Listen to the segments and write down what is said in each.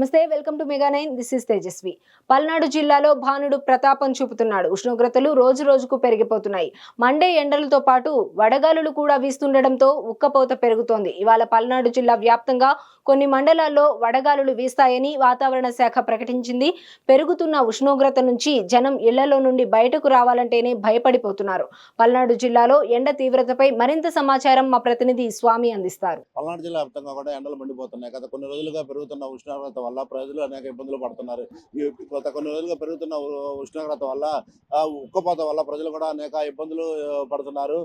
నమస్తే welcome to mega nine. This is Tejaswi. Palnadu జిల్లాలో భానుడు ప్రతాపం చూపుతున్నాడు. ఉష్ణోగ్రతలు రోజు రోజుకు పెరిగిపోతున్నాయి. మండే ఎండలతో పాటు వడగాలులు కూడా వీస్తుండటంతో ఉక్కపోత పెరుగుతోంది. ఇవాళ పల్నాడు జిల్లా వ్యాప్తంగా కొన్ని మండలాల్లో వడగాలులు వీస్తాయని వాతావరణ శాఖ ప్రకటించింది. పెరుగుతున్న ఉష్ణోగ్రత నుంచి జనం ఇళ్ళలో నుండి బయటకు రావాలంటేనే భయపడిపోతున్నారు. పల్నాడు జిల్లాలో ఎండ తీవ్రతపై మరింత సమాచారం మా ప్రతినిధి స్వామి అందిస్తారు. పల్నాడు జిల్లా వ్యాప్తంగా కూడా ఎండలు మండిపోతున్నాయి గత కొన్ని రోజులుగా పెరుగుతున్న ఉష్ణోగ్రత వల్ల ప్రజలు అనేక ఇబ్బందులు పడుతున్నారు. ఈ గత కొన్ని రోజులుగా పెరుగుతున్న ఉష్ణోగ్రత వల్ల ఆ, ఉక్కపోత వల్ల ప్రజలు కూడా అనేక ఇబ్బందులు పడుతున్నారు.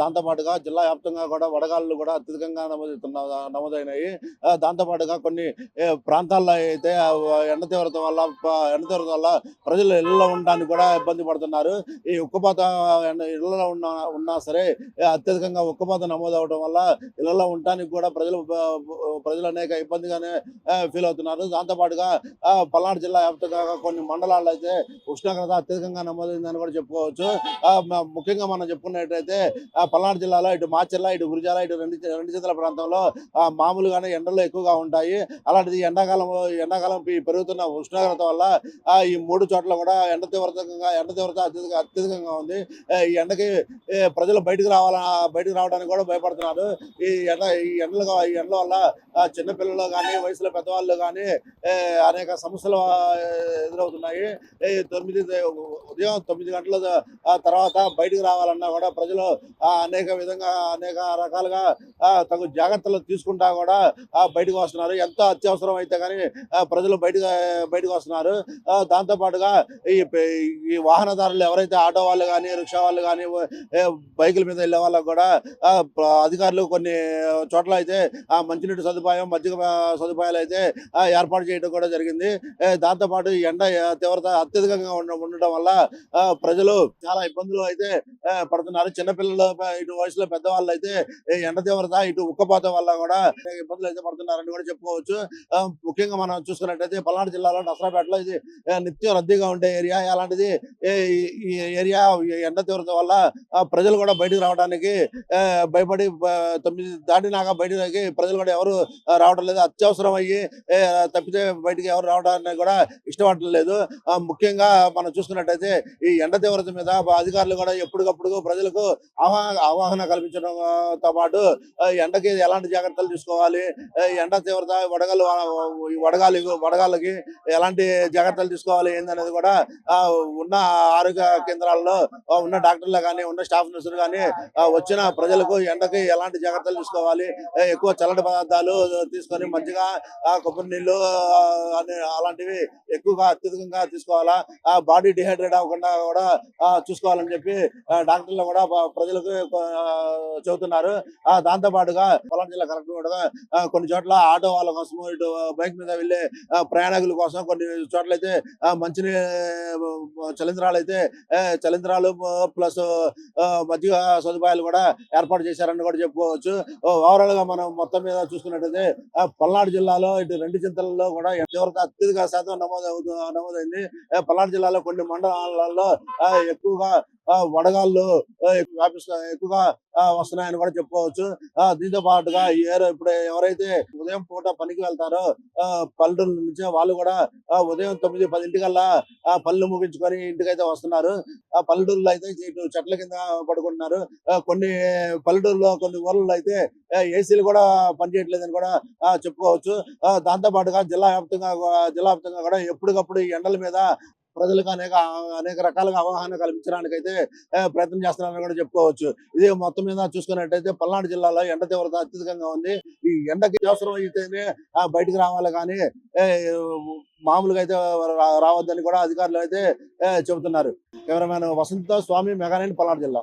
దాంతోపాటుగా జిల్లా వ్యాప్తంగా కూడా వడగాళ్ళు కూడా అత్యధికంగా నమోదవుతున్న నమోదైనాయి. దాంతోపాటుగా కొన్ని ప్రాంతాల్లో అయితే ఎండ తీవ్రత వల్ల ఎండ తీవ్రత వల్ల ప్రజలు ఇళ్ళలో ఉండడానికి కూడా ఇబ్బంది పడుతున్నారు. ఈ ఉక్కపోత ఇళ్ళలో ఉన్న ఉన్నా సరే అత్యధికంగా ఉక్కపోత నమోదవడం వల్ల ఇళ్ళలో ఉండటానికి కూడా ప్రజలు ప్రజలు అనేక ఇబ్బందిగానే ఫీల్ అవుతున్నారు దాంతోపాటుగా ఆ, పల్నాడు జిల్లా వ్యాప్తంగా కొన్ని మండలాల్లో అయితే ఉష్ణోగ్రత అత్యధికంగా నమోదైందని కూడా చెప్పుకోవచ్చు. ఆ, ముఖ్యంగా మనం చెప్పుకున్నట్టయితే పల్నాడు జిల్లాలో ఇటు మాచెల్ల ఇటు గురిజాల ఇటు రెండు రెండు జిల్లాల ప్రాంతంలో మామూలుగానే ఎండలు ఎక్కువగా ఉంటాయి. అలాంటిది ఎండాకాలం ఎండాకాలం ఈ పెరుగుతున్న ఉష్ణోగ్రత వల్ల ఈ మూడు చోట్ల కూడా ఎండ తీవ్రతంగా ఎండ తీవ్రత అత్యధిక అత్యధికంగా ఉంది. ఈ ఎండకి ప్రజలు బయటకు రావాల బయటకు రావడానికి కూడా భయపడుతున్నారు. ఈ ఎండ ఈ ఎండలు ఈ ఎండల వల్ల చిన్నపిల్లలు కానీ వయసులో పెద్దవాళ్ళు కానీ అనేక సమస్యలు ఎదురవుతున్నాయి. తొమ్మిది ఉదయం తొమ్మిది గంటల తర్వాత బయటకు రావాలన్నా కూడా ప్రజలు అనేక విధంగా అనేక రకాలుగా తగు జాగ్రత్తలు తీసుకుంటా కూడా బయటకు వస్తున్నారు. ఎంత అత్యవసరం అయితే కానీ ప్రజలు బయటకు బయటకు వస్తున్నారు. దాంతోపాటుగా ఈ ఈ వాహనదారులు ఎవరైతే ఆటో వాళ్ళు కానీ రిక్షా వాళ్ళు కానీ బైకుల మీద వెళ్ళే వాళ్ళకు కూడా అధికారులు కొన్ని చోట్ల అయితే మంచినీటి సదుపాయం మజ్జిగ సదుపాయాలు అయితే ఏర్పాటు ఏర్పాటు చేయడం కూడా జరిగింది. దాంతోపాటు ఎండ తీవ్రత అత్యధికంగా ఉండటం ఉండడం వల్ల ఆ, ప్రజలు చాలా ఇబ్బందులు అయితే పడుతున్నారు. చిన్నపిల్లలు ఇటు వయసులో పెద్దవాళ్ళు అయితే ఎండ తీవ్రత ఇటు ఉక్కపోత వల్ల కూడా ఇబ్బందులు అయితే పడుతున్నారని కూడా చెప్పుకోవచ్చు. ముఖ్యంగా మనం చూసుకున్నట్టయితే పల్నాడు జిల్లాలో నసరాపేటలో ఇది నిత్యం రద్దీగా ఉండే ఏరియా. అలాంటిది ఈ- ఏరియా ఎండ తీవ్రత వల్ల ప్రజలు కూడా బయటకు రావడానికి భయపడి తొమ్మిది దాటినాక బయటకి ప్రజలు కూడా ఎవరు రావడం లేదు. అత్యవసరం అయ్యి తప్పితే బయటికి ఎవరు రావడానికి కూడా ఇష్టపడటం లేదు. ముఖ్యంగా మనం చూసుకున్నట్టయితే ఈ ఎండ తీవ్రత మీద అధికారులు కూడా ఎప్పటికప్పుడు ప్రజలకు అవగాహన అవగాహన కల్పించడంతో పాటు ఎండకి ఎలాంటి జాగ్రత్తలు తీసుకోవాలి? ఎండ తీవ్రత వడగలు ఈ వడగాలి వడగాలకి ఎలాంటి జాగ్రత్తలు తీసుకోవాలి ఏందనేది కూడా ఉన్న ఆరోగ్య కేంద్రాల్లో ఉన్న డాక్టర్లు కానీ ఉన్న స్టాఫ్ నర్సులు కానీ వచ్చిన ప్రజలకు ఎండకి ఎలాంటి జాగ్రత్తలు తీసుకోవాలి? ఎక్కువ చల్లటి పదార్థాలు తీసుకొని మంచిగా కొబ్బరి నీళ్ళు అలాంటివి ఎక్కువగా అత్యధికంగా తీసుకోవాలా? ఆ బాడీ డిహైడ్రేట్ అవ్వకుండా కూడా చూసుకోవాలని చెప్పి డాక్టర్లు కూడా ప్రజలకు చెబుతున్నారు. ఆ, దాంతో పాటుగా పొలం జిల్లా కలెక్టర్ కూడా కొన్ని చోట్ల ఆటో వాళ్ళ కోసం ఇటు బైక్ మీద వెళ్ళే ప్రయాణికుల కోసం కొన్ని చోట్ల అయితే మంచి మంచినీ చలింద్రాలు అయితే చలింద్రాలు ప్లస్ మధ్య సదుపాయాలు కూడా ఏర్పాటు చేశారని కూడా చెప్పుకోవచ్చు. ఓవరాల్గా మనం మొత్తం మీద చూసుకున్నట్టయితే పల్నాడు జిల్లాలో ఇటు రెండు చింతలలో కూడా తీవ్రత అత్యధిక శాతం నమోదు నమోదైంది ఆ, పల్నాడు జిల్లాలో కొన్ని మండలాల్లో ఆ, ఎక్కువగా ఆ, వడగాళ్ళు ఆ, ఎక్కువ వ్యాపిస్తా- ఎక్కువగా వస్తున్నాయని కూడా చెప్పుకోవచ్చు. ఆ, దీంతో పాటుగా ఏరో ఇప్పుడు ఎవరైతే ఉదయం పూట పనికి వెళ్తారో ఆ, పల్లెటూరు నుంచి వాళ్ళు కూడా ఉదయం తొమ్మిది పదింటికల్లా ఆ పళ్ళు ముగించుకొని ఇంటికైతే వస్తున్నారు. ఆ పల్లెటూరులో అయితే ఇటు చెట్ల కింద పడుకుంటున్నారు. ఆ, కొన్ని పల్లెటూరులో కొన్ని ఊర్లలో అయితే ఏసీలు కూడా పనిచేయట్లేదని కూడా చెప్పుకోవచ్చు. దాంతో పాటుగా జిల్లా వ్యాప్తంగా జిల్లా వ్యాప్తంగా కూడా ఎప్పటికప్పుడు ఎండల మీద ప్రజలకు అనేక అనేక రకాలుగా అవగాహన కల్పించడానికి అయితే ప్రయత్నం చేస్తున్నారని కూడా చెప్పుకోవచ్చు. ఇది మొత్తం మీద చూసుకున్నట్టయితే పల్నాడు జిల్లాలో ఎండ తీవ్రత అత్యధికంగా ఉంది. ఈ ఎండకి అవసరం అయితేనే బయటికి రావాలి కానీ మామూలుగా అయితే రావద్దని కూడా అధికారులు అయితే చెబుతున్నారు. కెమెరామ్యాన్ వసంత స్వామి మెగానైన్ పల్నాడు జిల్లా.